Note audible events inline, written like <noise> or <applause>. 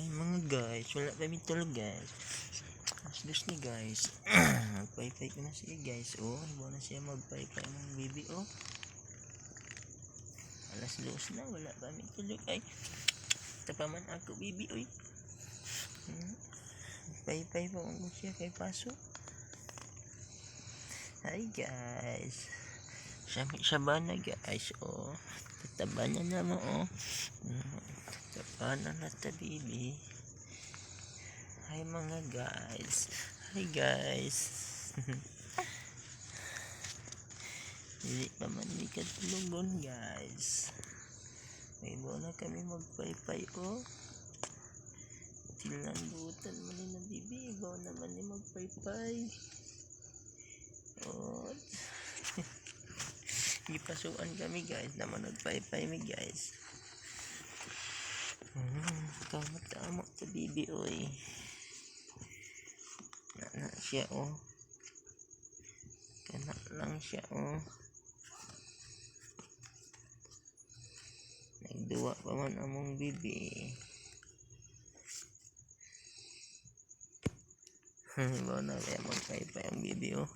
Ay mga guys, wala kami tulog guys. Alas dos ni guys. <clears throat> Magpaypay ko na siya guys. Oh, iba na siya magpaypay ng baby oh. Alas dos na, wala kami tulog ay. Tapaman ako baby oy. Hmm. Paypay pa mo siya kay paso. Hi guys. Sami siya na guys oh. Tataba na naman oh. Hmm. Tataba na na ta baby. Hi mga guys. Hi guys. <laughs> Hindi pa man may katulungon guys. May na kami magpaypay oh. Tinandutan man ni na bibi. Ibaw naman ni magpaypay. Oh. <laughs> Gipasuan kami guys. Naman nagpaypay mi guys. Hmm, tama-tama to bibi oy. Na na siya oh. Kana lang siya oh. Nagduwa pa man among bibi. Ba <laughs> na kaya magpaypay ang bibi oh.